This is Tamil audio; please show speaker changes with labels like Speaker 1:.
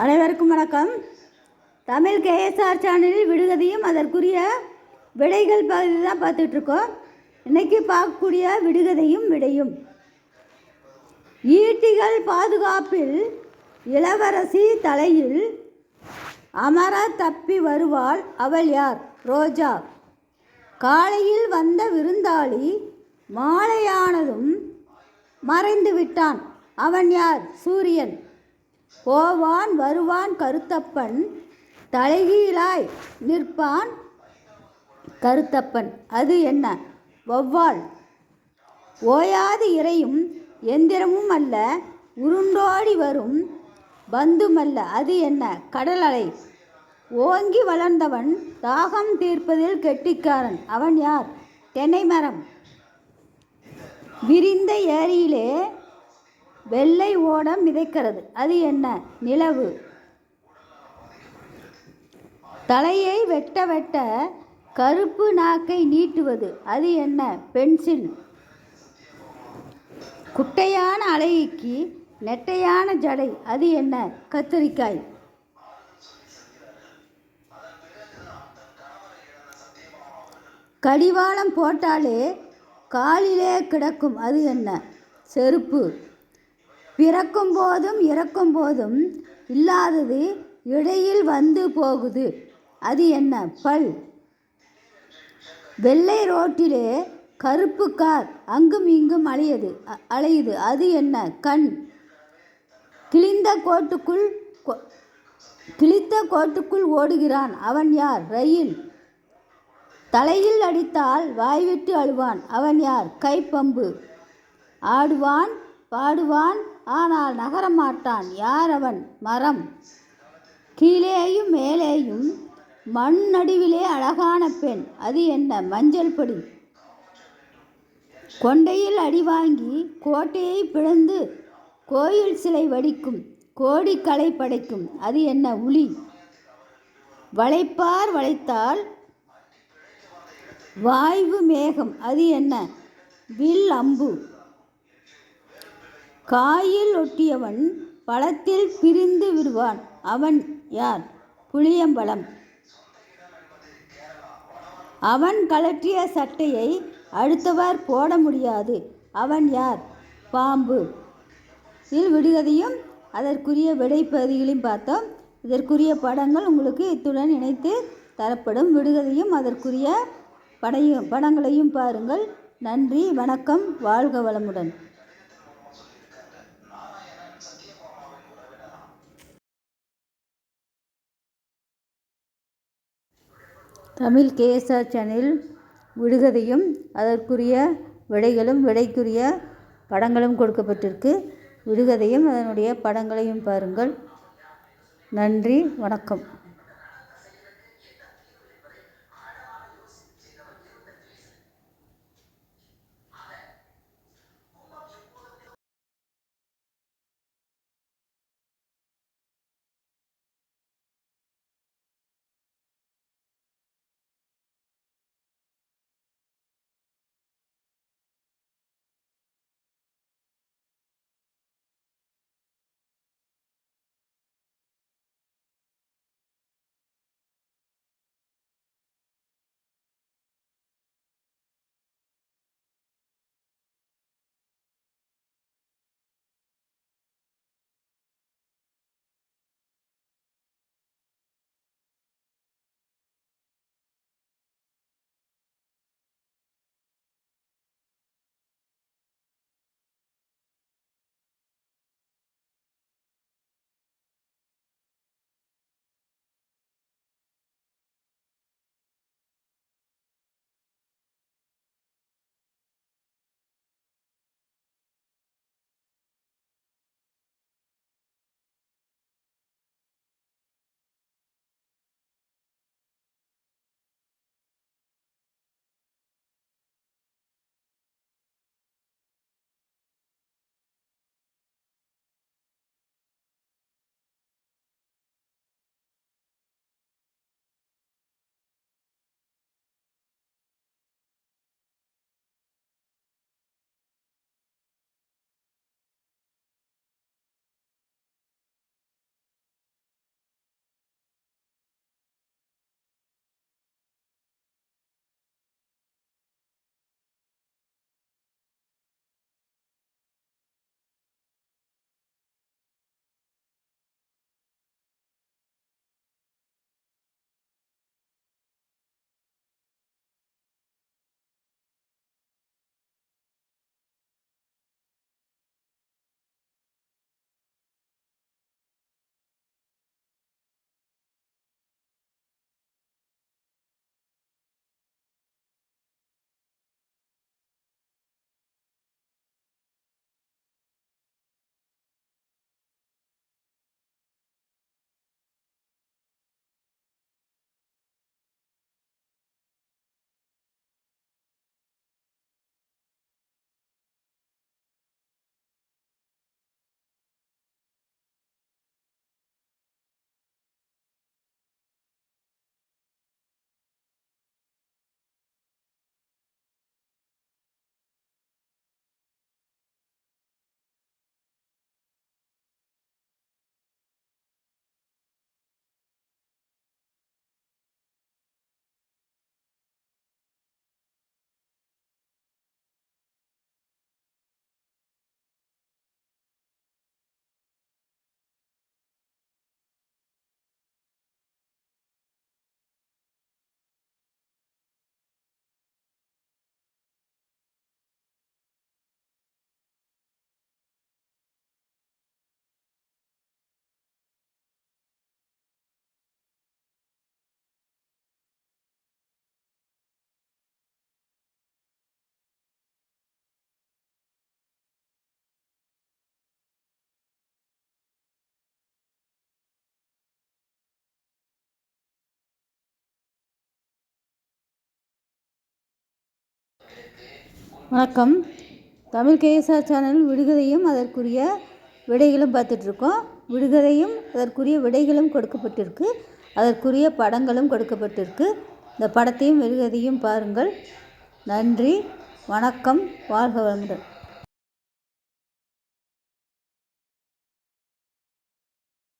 Speaker 1: அனைவருக்கும் வணக்கம். தமிழ் கேஎஸ்ஆர் சேனலில் விடுகதையும் அதற்குரிய விடைகள் பகுதி தான் பார்த்துட்ருக்கோம். இன்றைக்கி பார்க்கக்கூடிய விடுகதையும் விடையும். ஈட்டிகள் பாதுகாப்பில் இளவரசி தலையில் அமர தப்பி வருவாள் அவள் யார்? ரோஜா. காலையில் வந்த விருந்தாளி மாலையானதும் மறைந்து விட்டான் அவன் யார்? சூரியன். போவான் வருவான் கருத்தப்பன் தலைகீழாய் நிற்பான் கருத்தப்பன். அது என்ன? வௌவால். ஓயாது இறையும் எந்திரமும் அல்ல உருண்டோடி வரும் பந்துமல்ல. அது என்ன? கடல் அலை. ஓங்கி வளர்ந்தவன் தாகம் தீர்ப்பதில் கெட்டிக்காரன். அவன் யார்? தென்னை மரம். விரிந்த ஏரியிலே வெள்ளை ஓடம் மிதைக்கிறது. அது என்ன? நிலவு. தலையை வெட்ட வெட்ட கருப்பு நாக்கை நீட்டுவது. அது என்ன? பென்சில். குட்டையான அலைக்கு நெட்டையான ஜடை. அது என்ன? கத்தரிக்காய். கடிவாளம் போட்டாலே காலிலே கிடக்கும். அது என்ன? செருப்பு. பிறக்கும் போதும் இறக்கும் போதும் இல்லாதது இடையில் வந்து போகுது. அது என்ன? பல். வெள்ளை ரோட்டிலே கருப்பு கார் அங்கும் இங்கும் அலையுது. அ- அலையுது. அது என்ன? கண். கிழிந்த கோட்டுக்குள் கிழித்த கோட்டுக்குள் ஓடுகிறான். அவன் யார்? ரயில். தலையில் அடித்தால் வாய்விட்டு அழுவான். அவன் யார்? கைப்பம்பு. ஆடுவான் பாடுவான் ஆனால் நகரமாட்டான் யார் அவன் மரம்? கீழேயும் மேலேயும் மண் நடுவிலே அழகான பெண். அது என்ன மஞ்சள் பொடி? கொண்டையில் அடி வாங்கி கோட்டையை பிளந்து கோயில் சிலை வடிக்கும் கோடிக்கலை படைக்கும். அது என்ன உளி? வளைப்பார் வளைத்தால் வாய்வு மேகம். அது என்ன? வில் அம்பு. காயில் ஒட்டியவன் பழத்தில் பிரிந்து விடுவான். அவன் யார்? புளியம்பழம். அவன் கழற்றிய சட்டையை அடுத்தவர் போட முடியாது. அவன் யார்? பாம்பு. இதில் விடுகதையும் அதற்குரிய விடைப்பகுதிகளையும் பார்த்தோம். இதற்குரிய படங்கள் உங்களுக்கு இத்துடன் இணைத்து தரப்படும். விடுகதையும் அதற்குரிய படையும் படங்களையும் பாருங்கள். நன்றி வணக்கம் வாழ்க வளமுடன். தமிழ் கேஎஸ்ஆர் சேனல் விடுகதையும் அதற்குரிய விடைகளும் விடைக்குரிய படங்களும் கொடுக்கப்பட்டிருக்கு. விடுகதையும் அதனுடைய படங்களையும் பாருங்கள். நன்றி வணக்கம். வணக்கம். தமிழ் கேஎஸ்ஆர் சேனல் விடுகதையும் அதற்குரிய விடைகளும் பார்த்துட்ருக்கோம். விடுகதையும் அதற்குரிய விடைகளும் கொடுக்கப்பட்டிருக்கு. அதற்குரிய படங்களும் கொடுக்கப்பட்டிருக்கு. இந்த படத்தையும் விடுகதையும் பாருங்கள். நன்றி. வணக்கம். வாழ்க வளமுடன்.